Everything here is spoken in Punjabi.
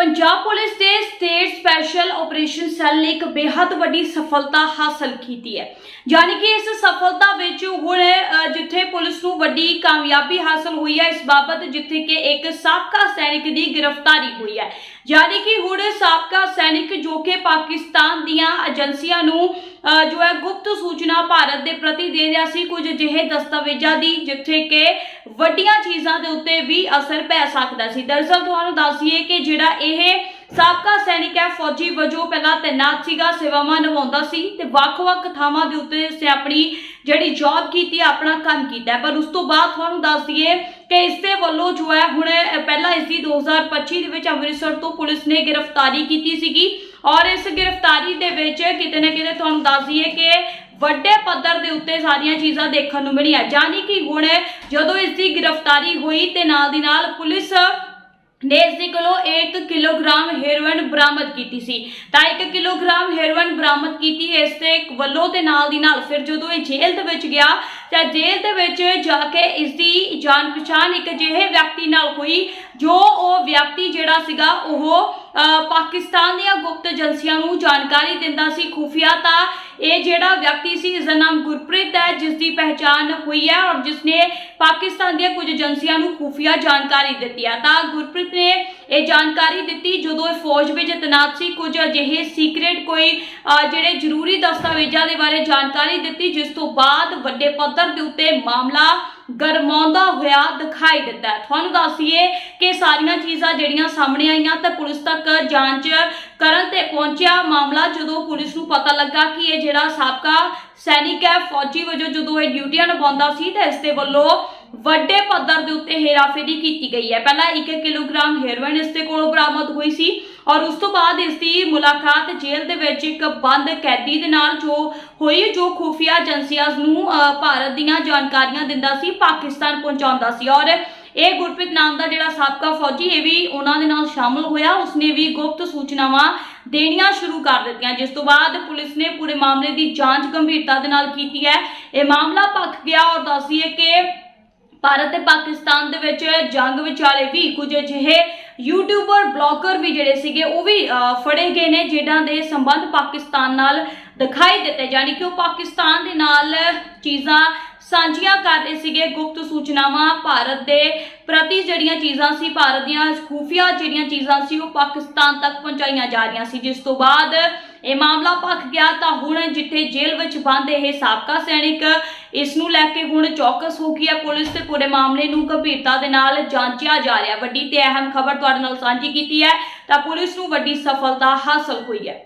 ਪੰਜਾਬ ਪੁਲਿਸ ਦੇ ਸਟੇਟ ਸਪੈਸ਼ਲ ਆਪਰੇਸ਼ਨ ਸੈੱਲ ਨੇ ਇੱਕ ਬੇहद ਵੱਡੀ ਸਫਲਤਾ ਹਾਸਲ ਕੀਤੀ ਹੈ। ਯਾਨੀ ਕਿ ਇਸ ਸਫਲਤਾ ਵਿੱਚ ਹੁਣ ਅ, ਜਿੱਥੇ ਪੁਲਿਸ ਨੂੰ ਵੱਡੀ ਕਾਮਯਾਬੀ ਹਾਸਲ ਹੋਈ ਹੈ ਇਸ ਬਾਬਤ ਜਿੱਥੇ ਕਿ ਇੱਕ ਸਾਬਕਾ ਸੈਨਿਕ ਦੀ ਗ੍ਰਿਫਤਾਰੀ ਹੋਈ ਹੈ। ਯਾਨੀ ਕਿ ਹੁਣ ਸਾਬਕਾ ਸੈਨਿਕ ਜੋ ਕਿ ਪਾਕਿਸਤਾਨ ਦੀਆਂ ਏਜੰਸੀਆਂ ਨੂੰ ਜੋ ਹੈ ਗੁਪਤ ਸੂਚਨਾ ਭਾਰਤ ਦੇ ਪ੍ਰਤੀ ਦੇ ਰਿਹਾ ਸੀ, ਕੁਝ ਅਜਿਹੇ ਦਸਤਾਵੇਜ਼ਾਂ ਦੀ, ਜਿੱਥੇ ਕਿ ਵੱਡੀਆਂ ਚੀਜ਼ਾਂ ਦੇ ਉੱਤੇ ਵੀ ਅਸਰ ਪੈ ਸਕਦਾ ਸੀ। ਦਰਅਸਲ ਤੁਹਾਨੂੰ ਦੱਸ ਕਿ ਜਿਹੜਾ ਇਹ ਸਾਬਕਾ ਸੈਨਿਕ ਹੈ, ਫੌਜੀ ਵਜੋਂ ਪਹਿਲਾਂ ਤੈਨਾਤ ਸੀਗਾ ਸੇਵਾਵਾਂ ਨਿਭਾਉਂਦਾ ਸੀ ਤੇ ਵੱਖ-ਵੱਖ ਥਾਵਾਂ ਦੇ ਉੱਤੇ ਉਸਨੇ ਆਪਣੀ ਜਿਹੜੀ ਜੌਬ ਕੀਤੀ, ਆਪਣਾ ਕੰਮ ਕੀਤਾ। ਪਰ ਉਸ ਤੋਂ ਬਾਅਦ ਤੁਹਾਨੂੰ ਦੱਸ ਦਈਏ ਕਿ ਇਸ ਦੇ ਵੱਲੋਂ ਜੋ ਹੈ ਹੁਣ ਅ, ਪਹਿਲਾਂ ਇਸ ਦੀ 2025 ਦੇ ਵਿੱਚ ਅੰਮ੍ਰਿਤਸਰ ਤੋਂ ਪੁਲਿਸ ਨੇ ਗ੍ਰਿਫਤਾਰੀ ਕੀਤੀ ਸੀਗੀ ਔਰ ਇਸ ਗ੍ਰਿਫਤਾਰੀ ਦੇ ਵਿੱਚ ਕਿਤੇ ਨਾ ਕਿਤੇ ਤੁਹਾਨੂੰ ਦੱਸ ਦਈਏ ਕਿ ਵੱਡੇ ਪੱਧਰ ਦੇ ਉੱਤੇ ਸਾਰੀਆਂ ਚੀਜ਼ਾਂ ਦੇਖਣ ਨੂੰ ਮਿਲੀਆਂ। ਯਾਨੀ ਕਿ ਹੁਣ ਜਦੋਂ ਇਸ ਦੀ ਗ੍ਰਿਫਤਾਰੀ ਹੋਈ ਤੇ ਨਾਲ ਦੀ ਨਾਲ ਪੁਲਿਸ ਨੇ ਇਸ ਦੇ ਕੋਲੋਂ 1 ਕਿਲੋਗ੍ਰਾਮ ਹੈਰੋਇਨ ਬਰਾਮਦ ਕੀਤੀ ਸੀ। ਤਾਂ 1 ਕਿਲੋਗ੍ਰਾਮ ਹੈਰੋਇਨ ਬਰਾਮਦ ਕੀਤੀ ਇਸ ਦੇ ਵੱਲੋਂ ਤੇ ਨਾਲ ਦੀ ਨਾਲ ਫਿਰ ਜਦੋਂ ਇਹ ਜੇਲ੍ਹ ਦੇ ਵਿੱਚ ਗਿਆ ਤਾਂ ਜੇਲ੍ਹ ਦੇ ਵਿੱਚ ਜਾ ਕੇ ਇਸ ਦੀ ਜਾਣ ਪਛਾਣ ਇੱਕ ਅਜਿਹੇ ਵਿਅਕਤੀ ਨਾਲ ਹੋਈ ਜੋ ਉਹ ਵਿਅਕਤੀ ਜਿਹੜਾ ਸੀਗਾ ਉਹ ਅ, ਪਾਕਿਸਤਾਨ ਦੀਆਂ ਗੁਪਤ ਏਜੰਸੀਆਂ ਨੂੰ ਜਾਣਕਾਰੀ ਦਿੰਦਾ ਸੀ। ਖੁਫੀਆ ਤਾਂ ਇਹ ਜਿਹੜਾ ਵਿਅਕਤੀ ਸੀ ਇਸ ਦਾ ਨਾਮ ਗੁਰਪ੍ਰੀਤ ਹੈ ਜਿਸ ਦੀ ਪਹਿਚਾਣ ਹੋਈ ਹੈ ਔਰ ਜਿਸ ਨੇ ਪਾਕਿਸਤਾਨ ਦੀਆਂ ਕੁਝ ਏਜੰਸੀਆਂ ਨੂੰ ਖੁਫੀਆ ਜਾਣਕਾਰੀ ਦਿੱਤੀ ਹੈ। ਤਾਂ ਗੁਰਪ੍ਰੀਤ ਨੇ ਇਹ ਜਾਣਕਾਰੀ ਦਿੱਤੀ ਜਦੋਂ ਇਹ ਫੌਜ ਵਿੱਚ ਤੈਨਾਤ ਸੀ। ਕੁਝ ਅਜਿਹੇ ਸੀਕ੍ਰੇਟ ਕੋਈ ਜਿਹੜੇ ਜ਼ਰੂਰੀ ਦਸਤਾਵੇਜ਼ਾਂ ਦੇ ਬਾਰੇ ਜਾਣਕਾਰੀ ਦਿੱਤੀ, ਜਿਸ ਤੋਂ ਬਾਅਦ ਵੱਡੇ ਪੱਧਰ ਦੇ ਉੱਤੇ ਮਾਮਲਾ ਗਰਮਾਉਂਦਾ ਹੋਇਆ ਦਿਖਾਈ ਦਿੱਤਾ ਤੁਹਾਨੂੰ ਦੱਸੀਏ ਕਿ ਸਾਰੀਆਂ ਚੀਜ਼ਾਂ ਜਿਹੜੀਆਂ ਸਾਹਮਣੇ ਆਈਆਂ ਤਾਂ ਪੁਲਿਸ ਤੱਕ ਜਾਂਚ ਕਰਨ ਤੇ ਪਹੁੰਚਿਆ। ਮਾਮਲਾ ਜਦੋਂ ਪੁਲਿਸ ਨੂੰ ਪਤਾ ਲੱਗਾ ਕਿ ਇਹ ਜਿਹੜਾ ਸਾਬਕਾ ਸੈਨਿਕ ਹੈ, ਫੌਜੀ ਵਜੋਂ ਜਦੋਂ ਇਹ ਡਿਊਟੀਆਂ ਨਿਭਾਉਂਦਾ ਸੀ ਤਾਂ ਇਸ ਦੇ ਵੱਲੋਂ ਵੱਡੇ ਪੱਧਰ ਦੇ ਉੱਤੇ ਹੇਰਾਫੇਰੀ ਕੀਤੀ ਗਈ ਹੈ। ਪਹਿਲਾਂ 1 ਕਿਲੋਗ੍ਰਾਮ ਹੈਰੋਇਨ ਇਸ ਦੇ ਕੋਲੋਂ ਬਰਾਮਦ ਹੋਈ ਸੀ ਔਰ ਉਸ ਤੋਂ ਬਾਅਦ ਇਸ ਦੀ ਮੁਲਾਕਾਤ ਜੇਲ੍ਹ ਦੇ ਵਿੱਚ ਇੱਕ ਬੰਦ ਕੈਦੀ ਦੇ ਨਾਲ ਜੋ ਹੋਈ, ਜੋ ਖੁਫੀਆ ਏਜੰਸੀਆਂ ਨੂੰ ਭਾਰਤ ਦੀਆਂ ਜਾਣਕਾਰੀਆਂ ਦਿੰਦਾ ਸੀ, ਪਾਕਿਸਤਾਨ ਪਹੁੰਚਾਉਂਦਾ ਸੀ ਔਰ ਇਹ ਗੁਰਪ੍ਰੀਤ ਨਾਮ ਦਾ ਜਿਹੜਾ ਸਾਬਕਾ ਫੌਜੀ, ਇਹ ਵੀ ਉਹਨਾਂ ਦੇ ਨਾਲ ਸ਼ਾਮਲ ਹੋਇਆ। ਉਸਨੇ ਵੀ ਗੁਪਤ ਸੂਚਨਾਵਾਂ ਦੇਣੀਆਂ ਸ਼ੁਰੂ ਕਰ ਦਿੱਤੀਆਂ। ਜਿਸ ਤੋਂ ਬਾਅਦ ਪੁਲਿਸ ਨੇ ਪੂਰੇ ਮਾਮਲੇ ਦੀ ਜਾਂਚ ਗੰਭੀਰਤਾ ਦੇ ਨਾਲ ਕੀਤੀ ਹੈ। ਇਹ ਮਾਮਲਾ ਭਖ ਗਿਆ ਔਰ ਦੱਸੀਏ ਕਿ ਭਾਰਤ ਤੇ ਪਾਕਿਸਤਾਨ ਦੇ ਵਿੱਚ ਜੰਗ ਵਿਚਾਲੇ ਵੀ ਕੁਝ ਅਜਿਹੇ ਯੂਟਿਊਬਰ ਬਲੌਗਰ ਵੀ ਜਿਹੜੇ ਸੀਗੇ, ਉਹ ਵੀ ਫੜੇ ਗਏ ਨੇ, ਜਿਨ੍ਹਾਂ ਦੇ ਸੰਬੰਧ ਪਾਕਿਸਤਾਨ ਨਾਲ ਦਿਖਾਈ ਦਿੱਤੇ। ਯਾਨੀ ਕਿ ਉਹ ਪਾਕਿਸਤਾਨ ਦੇ ਨਾਲ ਚੀਜ਼ਾਂ ਸਾਂਝੀਆਂ ਕਰ ਰਹੇ ਸੀਗੇ। ਗੁਪਤ ਸੂਚਨਾਵਾਂ ਭਾਰਤ ਦੇ ਪ੍ਰਤੀ ਜਿਹੜੀਆਂ ਚੀਜ਼ਾਂ ਸੀ, ਭਾਰਤ ਦੀਆਂ ਖੂਫੀਆ ਜਿਹੜੀਆਂ ਚੀਜ਼ਾਂ ਸੀ, ਉਹ ਪਾਕਿਸਤਾਨ ਤੱਕ ਪਹੁੰਚਾਈਆਂ ਜਾ ਰਹੀਆਂ ਸੀ। ਜਿਸ ਤੋਂ ਬਾਅਦ ਇਹ ਮਾਮਲਾ ਭਖ ਗਿਆ, ਤਾਂ ਹੁਣ ਜਿੱਥੇ ਜੇਲ੍ਹ ਵਿੱਚ ਬੰਦ ਇਹ ਸਾਬਕਾ ਸੈਨਿਕ, ਇਸ ਨੂੰ ਲੈ ਕੇ ਹੁਣ ਚੌਕਸ ਹੋ ਗਈ ਹੈ ਪੁਲਿਸ ਤੇ। ਪੂਰੇ ਮਾਮਲੇ ਨੂੰ ਗੰਭੀਰਤਾ ਦੇ ਨਾਲ ਜਾਂਚਿਆ ਜਾ ਰਿਹਾ ਵੱਡੀ ਤੇ ਅਹਿਮ ਖਬਰ ਤੁਹਾਡੇ ਨਾਲ ਸਾਂਝੀ ਕੀਤੀ ਹੈ, ਤਾਂ ਪੁਲਿਸ ਨੂੰ ਵੱਡੀ ਸਫਲਤਾ ਹਾਸਲ ਹੋਈ ਹੈ।